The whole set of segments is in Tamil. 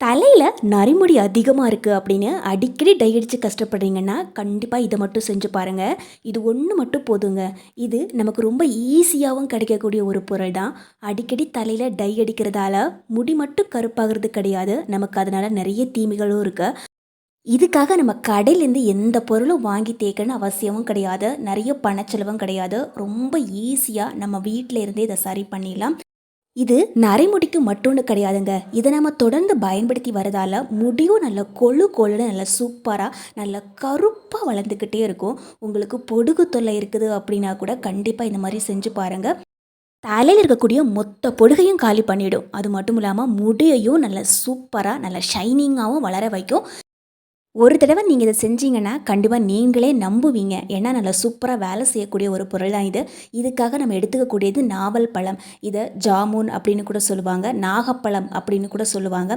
தலையில் நரிமுடி அதிகமாக இருக்குது அப்படின்னு அடிக்கடி டை அடித்து கஷ்டப்படுறீங்கன்னா கண்டிப்பாக இதை மட்டும் செஞ்சு பாருங்கள் இது ஒன்று மட்டும் போதுங்க. இது நமக்கு ரொம்ப ஈஸியாகவும் கிடைக்கக்கூடிய ஒரு பொருள் தான். அடிக்கடி தலையில் டை அடிக்கிறதால முடி மட்டும் கருப்பாகிறது கிடையாது. நமக்கு அதனால் நிறைய தீமைகளும் இருக்குது இதுக்காக நம்ம கடையிலேருந்து எந்த பொருளும் வாங்கி தேக்கணும்னு அவசியமும் கிடையாது. நிறைய பணச்செலவும் கிடையாது. ரொம்ப ஈஸியாக நம்ம வீட்டில் இருந்தே இதை சரி பண்ணிடலாம். இது நரைமுடிக்கு மட்டும்னு கிடையாதுங்க. இதை நம்ம தொடர்ந்து பயன்படுத்தி வரதால முடியும் நல்ல கொழு கொழுன்னு நல்ல சூப்பராக நல்ல கருப்பாக வளர்ந்துக்கிட்டே இருக்கும். உங்களுக்கு பொடுகு தொல்லை இருக்குது அப்படின்னா கூட கண்டிப்பாக இந்த மாதிரி செஞ்சு பாருங்கள் தலையில் இருக்கக்கூடிய மொத்த பொடுகையும் காலி பண்ணிவிடும் அது மட்டும் இல்லாமல் முடியையும் நல்ல சூப்பராக நல்ல ஷைனிங்காகவும் வளர வைக்கும். ஒரு தடவை நீங்கள் இதை செஞ்சீங்கன்னா கண்டிப்பாக நீங்களே நம்புவீங்க. ஏன்னா நல்லா சூப்பராக வேலை செய்யக்கூடிய ஒரு பொருள் தான் இது. இதுக்காக நம்ம எடுத்துக்கக்கூடியது நாவல் பழம். இதை ஜாமுன் அப்படின்னு கூட சொல்லுவாங்க நாகப்பழம் அப்படின்னு கூட சொல்லுவாங்க.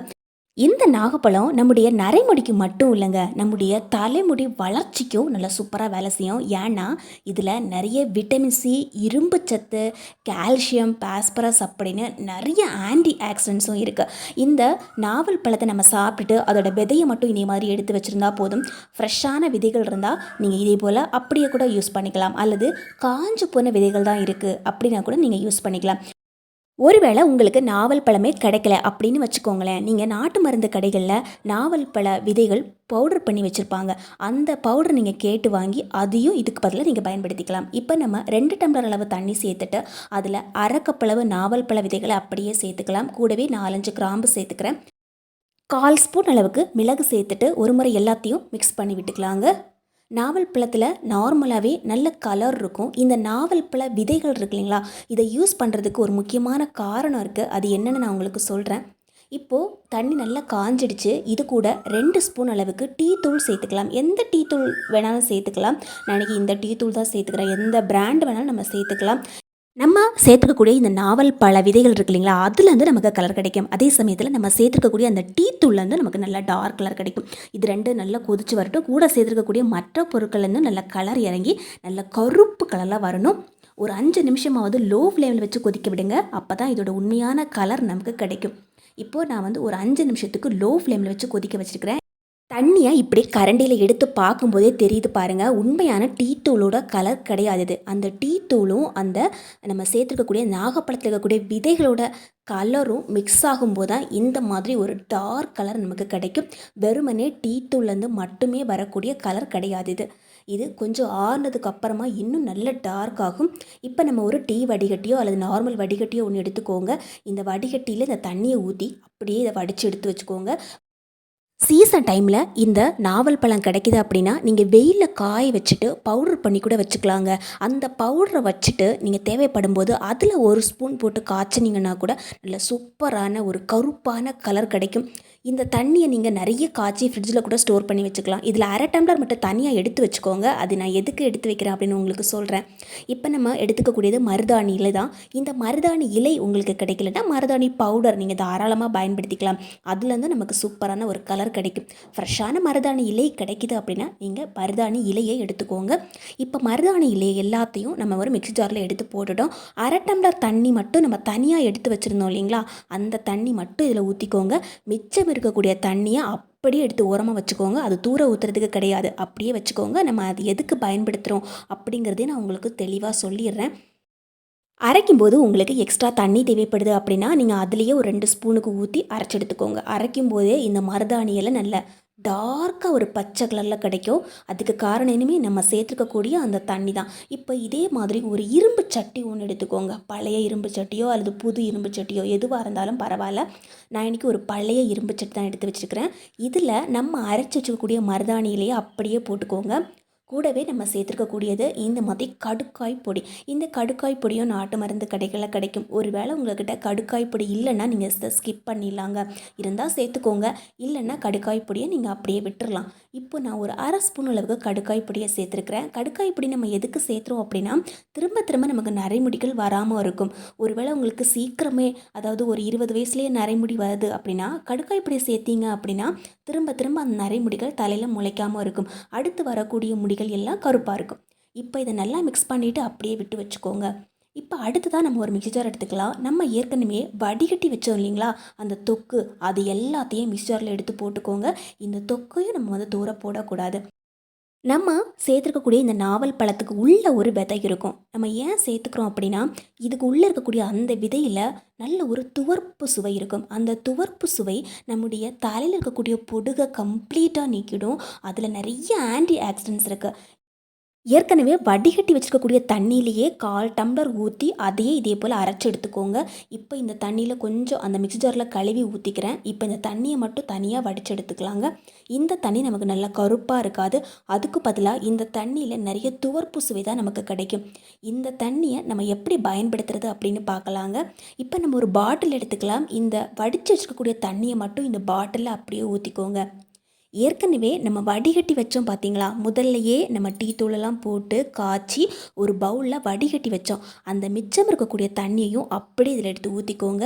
இந்த நாகப்பழம் நம்முடைய நரைமுடிக்கு மட்டும் இல்லைங்க நம்முடைய தலைமுடி வளர்ச்சிக்கும் நல்லா சூப்பராக வேலை செய்யும். ஏன்னா இதில் நிறைய விட்டமின் சி இரும்பு சத்து கால்சியம் பாஸ்பரஸ் அப்படின்னு நிறைய ஆன்டி ஆக்சிடென்ட்ஸும் இருக்குது இந்த நாவல் பழத்தை நம்ம சாப்பிட்டுட்டு அதோட விதையை மட்டும் இதே மாதிரி எடுத்து வச்சுருந்தா போதும். ஃப்ரெஷ்ஷான விதைகள் இருந்தால் நீங்கள் இதே போல் அப்படியே கூட யூஸ் பண்ணிக்கலாம். அல்லது காஞ்சு போன விதைகள் தான் இருக்குது அப்படின்னா கூட நீங்கள் யூஸ் பண்ணிக்கலாம். ஒருவேளை உங்களுக்கு நாவல் பழமே கிடைக்கல அப்படின்னு வச்சுக்கோங்களேன். நீங்கள் நாட்டு மருந்து கடைகளில் நாவல் பழ விதைகள் பவுடர் பண்ணி வச்சுருப்பாங்க. அந்த பவுடர் நீங்கள் கேட்டு வாங்கி அதையும் இதுக்கு பதிலாக நீங்கள் பயன்படுத்திக்கலாம். இப்போ நம்ம ரெண்டு டம்ளர் அளவு தண்ணி சேர்த்துட்டு அதில் அரைக்கப்பளவு நாவல் பழ விதைகளை அப்படியே சேர்த்துக்கலாம். கூடவே நாலஞ்சு கிராம்பு சேர்த்துக்கிறேன். கால் ஸ்பூன் அளவுக்கு மிளகு சேர்த்துட்டு ஒரு முறை எல்லாத்தையும் மிக்ஸ் பண்ணி விட்டுக்கலாங்க. நாவல் பழத்தில் நார்மலாகவே நல்ல கலர் இருக்கும். இந்த நாவல் பழ விதைகள் இருக்கு இல்லைங்களா? இதை யூஸ் பண்ணுறதுக்கு ஒரு முக்கியமான காரணம் இருக்குது அது என்னென்னு நான் உங்களுக்கு சொல்கிறேன் இப்போது தண்ணி நல்லா காஞ்சிடுச்சு. இது கூட ரெண்டு ஸ்பூன் அளவுக்கு டீ தூள் சேர்த்துக்கலாம். எந்த டீ தூள் வேணாலும் சேர்த்துக்கலாம். நான் இந்த டீ தூள் தான் சேர்த்துக்கிறேன். எந்த பிராண்ட் வேணாலும் நம்ம சேர்த்துக்கலாம். நம்ம சேர்த்துக்கக்கூடிய இந்த நாவல் பல விதைகள் இருக்கு இல்லைங்களா? அதுலேருந்து நமக்கு கலர் கிடைக்கும். அதே சமயத்தில் நம்ம சேர்த்துக்கக்கூடிய அந்த டீ தூள்லேருந்து நமக்கு நல்லா டார்க் கலர் கிடைக்கும். இது ரெண்டு நல்லா கொதிச்சு வரட்டும். கூட சேர்த்துக்கக்கூடிய மற்ற பொருட்கள்லேருந்து நல்ல கலர் இறங்கி நல்ல கருப்பு கலரில் வரணும். ஒரு அஞ்சு நிமிஷமாவது லோ ஃப்ளேமில் வச்சு கொதிக்க விடுங்க. அப்போ தான் இதோட உண்மையான கலர் நமக்கு கிடைக்கும். இப்போது நான் வந்து ஒரு அஞ்சு நிமிஷத்துக்கு லோ ஃப்ளேமில் வச்சு கொதிக்க வச்சுருக்கிறேன். தண்ணியை இப்படி கரண்டியில் எடுத்து பார்க்கும்போதே தெரியுது பாருங்கள் உண்மையான டீ தூளோட கலர் கிடையாது இது அந்த டீ தூளும் அந்த நம்ம சேர்த்துருக்கக்கூடிய நாகப்பழத்தில் இருக்கக்கூடிய விதைகளோட கலரும் மிக்ஸ் ஆகும்போது தான் இந்த மாதிரி ஒரு டார்க் கலர் நமக்கு கிடைக்கும். வெறுமனே டீ தூள்லேருந்து மட்டுமே வரக்கூடிய கலர் கிடையாது இது இது கொஞ்சம் ஆறுனதுக்கு அப்புறமா இன்னும் நல்ல டார்க் ஆகும். இப்போ நம்ம ஒரு டீ வடிகட்டியோ அல்லது நார்மல் வடிகட்டியோ ஒன்று எடுத்துக்கோங்க. இந்த வடிகட்டியில் இந்த தண்ணியை ஊற்றி அப்படியே இதை வடித்து எடுத்து வச்சுக்கோங்க. சீசன் டைமில் இந்த நாவல் பழம் கிடைக்கிது அப்படின்னா நீங்கள் வெயிலில் காய வச்சுட்டு பவுடர் பண்ணி கூட வச்சுக்கலாங்க. அந்த பவுடரை வச்சுட்டு நீங்கள் தேவைப்படும் போது அதில் ஒரு ஸ்பூன் போட்டு காய்ச்சினீங்கன்னா கூட நல்ல சூப்பரான ஒரு கருப்பான கலர் கிடைக்கும். இந்த தண்ணியை நீங்கள் நிறைய காய்ச்சி ஃப்ரிட்ஜில் கூட ஸ்டோர் பண்ணி வச்சுக்கலாம். இதில் அரை டம்ளர் மட்டும் தனியாக எடுத்து வச்சுக்கோங்க. அது நான் எதுக்கு எடுத்து வைக்கிறேன் அப்படின்னு உங்களுக்கு சொல்கிறேன் இப்போ நம்ம எடுத்துக்கக்கூடியது மருதாணி இலை தான். இந்த மருதாணி இலை உங்களுக்கு கிடைக்கலன்னா மருதாணி பவுடர் நீங்கள் தாராளமாக பயன்படுத்திக்கலாம். அதுலேருந்து நமக்கு சூப்பரான ஒரு கலர் கிடைக்கும். ஃப்ரெஷ்ஷான மருதாணி இலை கிடைக்கிது அப்படின்னா நீங்கள் மருதாணி இலையை எடுத்துக்கோங்க. இப்போ மருதாணி இலை எல்லாத்தையும் நம்ம ஒரு மிக்சி ஜாரில் எடுத்து போட்டுட்டோம். அரை டம்ளர் தண்ணி மட்டும் நம்ம தனியாக எடுத்து வச்சுருந்தோம் இல்லைங்களா? அந்த தண்ணி மட்டும் இதில் ஊற்றிக்கோங்க மிச்சம் இருக்கக்கூடிய தண்ணியை அப்படியே எடுத்து ஓரமாக வச்சுக்கோங்க. அது தூர ஊற்றுறதுக்கு கிடையாது. அப்படியே வச்சுக்கோங்க. நம்ம அது எதுக்கு பயன்படுத்துகிறோம் அப்படிங்கிறதே நான் உங்களுக்கு தெளிவாக சொல்லிடுறேன். அரைக்கும்போது உங்களுக்கு எக்ஸ்ட்ரா தண்ணி தேவைப்படுது அப்படின்னா நீங்கள் அதுலேயே ஒரு ரெண்டு ஸ்பூனுக்கு ஊற்றி அரைச்சி எடுத்துக்கோங்க. அரைக்கும் போதே இந்த மருதாணியெல்லாம் நல்ல டார்க்காக ஒரு பச்சை கலரில் கிடைக்கும். அதுக்கு காரணம் இனிமே நம்ம சேர்த்துருக்கக்கூடிய அந்த தண்ணி தான். இப்போ இதே மாதிரி ஒரு இரும்பு சட்டி ஒன்று எடுத்துக்கோங்க. பழைய இரும்பு சட்டியோ அல்லது புது இரும்பு சட்டியோ எதுவாக இருந்தாலும் பரவாயில்ல. நான் இன்றைக்கி ஒரு பழைய இரும்பு சட்டி தான் எடுத்து வச்சுருக்கிறேன். இதில் நம்ம அரைச்சி வச்சுக்கக்கூடிய மருதாணியிலேயே அப்படியே போட்டுக்கோங்க. கூடவே நம்ம சேர்த்துருக்கக்கூடியது இந்த மாதிரி கடுக்காய் பொடி. இந்த கடுக்காய் பொடியும் நாட்டு மருந்து கடைகளில் கிடைக்கும். ஒருவேளை உங்கள்கிட்ட கடுக்காய் பொடி இல்லைன்னா நீங்கள் இதை ஸ்கிப் பண்ணிடலாங்க. இருந்தால் சேர்த்துக்கோங்க. இல்லைன்னா கடுக்காய் பொடியை நீங்கள் அப்படியே விட்டுடலாம் இப்போ நான் ஒரு அரை ஸ்பூன் அளவுக்கு கடுக்காய் பொடியை சேர்த்துருக்குறேன். கடுக்காய் பொடி நம்ம எதுக்கு சேர்த்துறோம் அப்படின்னா திரும்ப திரும்ப நமக்கு நரைமுடிகள் வராமல் இருக்கும். ஒருவேளை உங்களுக்கு சீக்கிரமே அதாவது ஒரு இருபது வயசுலேயே நரைமுடி வருது அப்படின்னா கடுக்காய் பொடியை சேர்த்தீங்க அப்படின்னா திரும்ப திரும்ப அந்த நரைமுடிகள் தலையில் முளைக்காமல் இருக்கும். அடுத்து வரக்கூடிய முடிகள் எல்லாம் கருப்பாக இருக்கும். இப்போ இதை நல்லா மிக்ஸ் பண்ணிவிட்டு அப்படியே விட்டு வச்சுக்கோங்க. இப்போ அடுத்ததாக நம்ம ஒரு மிக்ஸி ஜார் எடுத்துக்கலாம். நம்ம ஏற்கனவே வடிகட்டி வச்சோம் இல்லைங்களா? அந்த தொக்கு அது எல்லாத்தையும் மிக்ஸி ஜாரில் எடுத்து போட்டுக்கோங்க. இந்த தொக்கையும் நம்ம வந்து தூர போடக்கூடாது. நம்ம சேர்த்துருக்கக்கூடிய இந்த நாவல் பழத்துக்கு உள்ள ஒரு விதை இருக்கும். நம்ம ஏன் சேர்த்துக்கிறோம் அப்படின்னா இதுக்கு உள்ளே இருக்கக்கூடிய அந்த விதையில் நல்ல ஒரு துவர்ப்பு சுவை இருக்கும். அந்த துவர்ப்பு சுவை நம்முடைய தலையில் இருக்கக்கூடிய பொடுகை கம்ப்ளீட்டாக நீக்கிடும். அதில் நிறைய ஆன்டி ஆக்சிடென்ட்ஸ் இருக்குது ஏற்கனவே வடிகட்டி வச்சுருக்கக்கூடிய தண்ணியிலேயே கால் டம்ளர் ஊற்றி அதையே இதே போல் அரைச்சி எடுத்துக்கோங்க. இப்போ இந்த தண்ணியில் கொஞ்சம் அந்த மிக்ஸி ஜாரில் கழுவி ஊற்றிக்கிறேன் இப்போ இந்த தண்ணியை மட்டும் தனியாக வடித்து எடுத்துக்கலாங்க. இந்த தண்ணி நமக்கு நல்லா கருப்பாக இருக்காது. அதுக்கு பதிலாக இந்த தண்ணியில் நிறைய துவர்ப்பு சுவை தான் நமக்கு கிடைக்கும். இந்த தண்ணியை நம்ம எப்படி பயன்படுத்துறது அப்படின்னு பார்க்கலாங்க. இப்போ நம்ம ஒரு பாட்டில் எடுத்துக்கலாம். இந்த வடித்து வச்சுருக்கக்கூடிய தண்ணியை மட்டும் இந்த பாட்டிலில் அப்படியே ஊற்றிக்கோங்க ஏற்கனவே நம்ம வடிகட்டி வச்சோம் பார்த்தீங்களா முதல்லையே நம்ம டீ தூளெல்லாம் போட்டு காய்ச்சி ஒரு பவுலில் வடிகட்டி வச்சோம். அந்த மிச்சம் இருக்கக்கூடிய தண்ணியையும் அப்படியே இதில் எடுத்து ஊற்றிக்கோங்க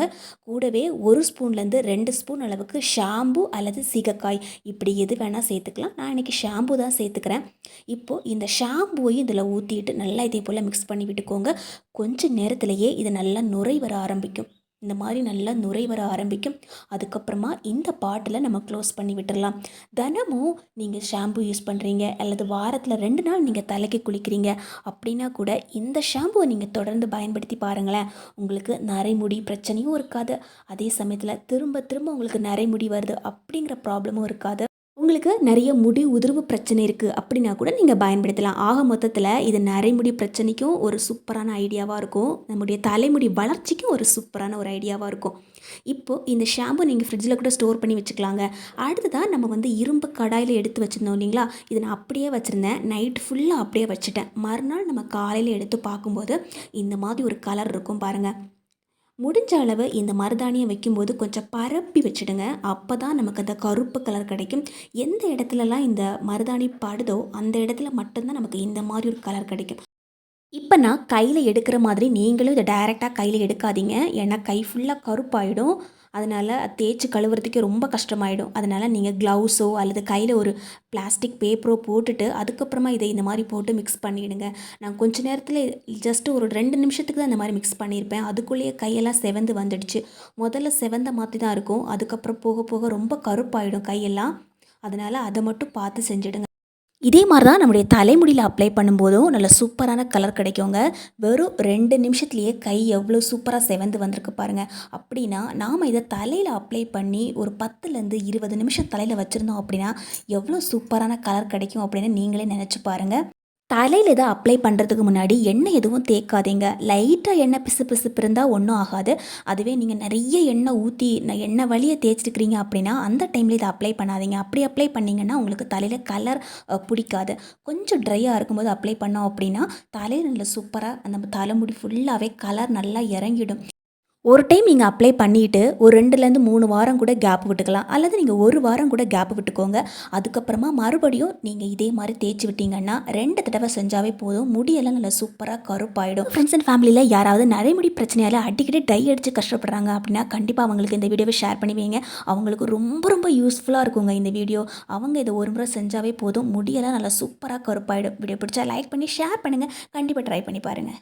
கூடவே ஒரு ஸ்பூன்லேருந்து ரெண்டு ஸ்பூன் அளவுக்கு ஷாம்பு அல்லது சீகக்காய். இப்படி எது வேணால் சேர்த்துக்கலாம். நான் இன்றைக்கி ஷாம்பு தான் சேர்த்துக்கிறேன். இப்போது இந்த ஷாம்புவையும் இதில் ஊற்றிட்டு நல்லா இதே போல் மிக்ஸ் பண்ணி விட்டுக்கோங்க. கொஞ்சம் நேரத்திலேயே இது நல்லா நுரை வர ஆரம்பிக்கும். இந்த மாதிரி நல்லா நுரை வர ஆரம்பிக்கும். அதுக்கப்புறமா இந்த பாட்டில் நம்ம க்ளோஸ் பண்ணி விட்டுடலாம் தினமும் நீங்கள் ஷாம்பு யூஸ் பண்ணுறீங்க அல்லது வாரத்தில் ரெண்டு நாள் நீங்கள் தலைக்கு குளிக்கிறீங்க அப்படின்னா கூட இந்த ஷாம்புவை நீங்கள் தொடர்ந்து பயன்படுத்தி பாருங்களேன். உங்களுக்கு நரைமுடி பிரச்சனையும் இருக்காது. அதே சமயத்தில் திரும்ப திரும்ப உங்களுக்கு நரைமுடி வருது அப்படிங்கிற ப்ராப்ளமும் இருக்காது. உங்களுக்கு நிறைய முடி உதிர்வு பிரச்சனை இருக்குது அப்படின்னா கூட நீங்கள் பயன்படுத்தலாம். ஆக மொத்தத்தில் இது நரைமுடி பிரச்சனைக்கும் ஒரு சூப்பரான ஐடியாவாக இருக்கும். நம்முடைய தலைமுடி வளர்ச்சிக்கும் ஒரு சூப்பரான ஒரு ஐடியாவாக இருக்கும். இப்போது இந்த ஷாம்பு நீங்கள் ஃப்ரிட்ஜில் கூட ஸ்டோர் பண்ணி வச்சுக்கலாங்க. அடுத்ததாக நம்ம வந்து இரும்பு கடாயில் எடுத்து வச்சுருந்தோம் இல்லைங்களா? இதை நான் அப்படியே வச்சுருந்தேன். நைட் ஃபுல்லாக அப்படியே வச்சுட்டேன். மறுநாள் நம்ம காலையில் எடுத்து பார்க்கும்போது இந்த மாதிரி ஒரு கலர் இருக்கும் பாருங்கள் முடிஞ்ச அளவு இந்த மருதாணியை வைக்கும்போது கொஞ்சம் பரப்பி வச்சுடுங்க. அப்போ தான் நமக்கு அந்த கருப்பு கலர் கிடைக்கும். எந்த இடத்துலலாம் இந்த மருதாணி படுதோ அந்த இடத்துல மட்டும்தான் நமக்கு இந்த மாதிரி ஒரு கலர் கிடைக்கும். இப்போ நான் கையில் எடுக்கிற மாதிரி நீங்களும் இதை டைரெக்டாக கையில் எடுக்காதீங்க. ஏன்னா கை ஃபுல்லாக கருப்பாயிடும். அதனால் தேய்ச்சி கழுவுறதுக்கே ரொம்ப கஷ்டமாயிடும். அதனால் நீங்கள் க்ளவுஸோ அல்லது கையில் ஒரு பிளாஸ்டிக் பேப்பரோ போட்டுட்டு அதுக்கப்புறமா இதை இந்த மாதிரி போட்டு மிக்ஸ் பண்ணிவிடுங்க நான் கொஞ்ச நேரத்தில் ஜஸ்ட் ஒரு ரெண்டு நிமிஷத்துக்கு தான் இந்த மாதிரி மிக்ஸ் பண்ணியிருப்பேன் அதுக்குள்ளேயே கையெல்லாம் செவந்து வந்துடுச்சு. முதல்ல செவந்த மாதிரி தான் இருக்கும். அதுக்கப்புறம் போக போக ரொம்ப கருப்பாயிடும் கையெல்லாம். அதனால் அதை மட்டும் பார்த்து செஞ்சுடுங்க. இதே மாதிரி தான் நம்முடைய தலைமுடியில் அப்ளை பண்ணும்போதும் நல்ல சூப்பரான கலர் கிடைக்குங்க. வெறும் ரெண்டு நிமிஷத்துலேயே கை எவ்வளோ சூப்பராக செவந்து வந்திருக்கு பாருங்கள் அப்படின்னா நாம் இதை தலையில் அப்ளை பண்ணி ஒரு பத்துலேருந்து இருபது நிமிஷம் தலையில் வச்சுருந்தோம் அப்படின்னா எவ்வளோ சூப்பரான கலர் கிடைக்கும் அப்படின்னு நீங்களே நினச்சி பாருங்கள் தலையில் இதை அப்ளை பண்ணுறதுக்கு முன்னாடி எண்ணெய் எதுவும் தேக்காதீங்க லைட்டாக எண்ணெய் பிசு பிசுப்பு இருந்தால் ஒன்றும் ஆகாது. அதுவே நீங்கள் நிறைய எண்ணெய் ஊற்றி எண்ணெய் வழியை தேய்ச்சிருக்கிறீங்க அப்படின்னா அந்த டைமில் இதை அப்ளை பண்ணாதீங்க. அப்படி அப்ளை பண்ணிங்கன்னா உங்களுக்கு தலையில் கலர் பிடிக்காது. கொஞ்சம் ட்ரையாக இருக்கும்போது அப்ளை பண்ணோம் அப்படின்னா தலையில் நல்ல சூப்பராக நம்ம தலைமுடி ஃபுல்லாகவே கலர் நல்லா இறங்கிடும். ஒரு டைம் நீங்கள் அப்ளை பண்ணிவிட்டு ஒரு ரெண்டுலேருந்து மூணு வாரம் கூட கேப் விட்டுக்கலாம். அல்லது நீங்கள் ஒரு வாரம் கூட கேப் விட்டுக்கோங்க. அதுக்கப்புறமா மறுபடியும் நீங்கள் இதே மாதிரி தேய்ச்சி விட்டீங்கன்னா ரெண்டு தடவை செஞ்சாவே போதும். முடியெல்லாம் நல்லா சூப்பராக கருப்பாயிடும். ஃப்ரெண்ட்ஸ் அண்ட் ஃபேமிலியில் யாராவது நடைமுடி பிரச்சனையால் அடிக்கடி டை அடித்து கஷ்டப்படுறாங்க அப்படின்னா கண்டிப்பாக அவங்களுக்கு இந்த வீடியோவை ஷேர் பண்ணுவீங்க அவங்களுக்கு ரொம்ப ரொம்ப யூஸ்ஃபுல்லாக இருக்குங்க இந்த வீடியோ. அவங்க இதை ஒரு முறை செஞ்சாவே போதும். முடியெல்லாம் நல்லா சூப்பராக கருப்பாயிடும். வீடியோ பிடிச்சா லைக் பண்ணி ஷேர் பண்ணுங்கள் கண்டிப்பாக ட்ரை பண்ணி பாருங்கள்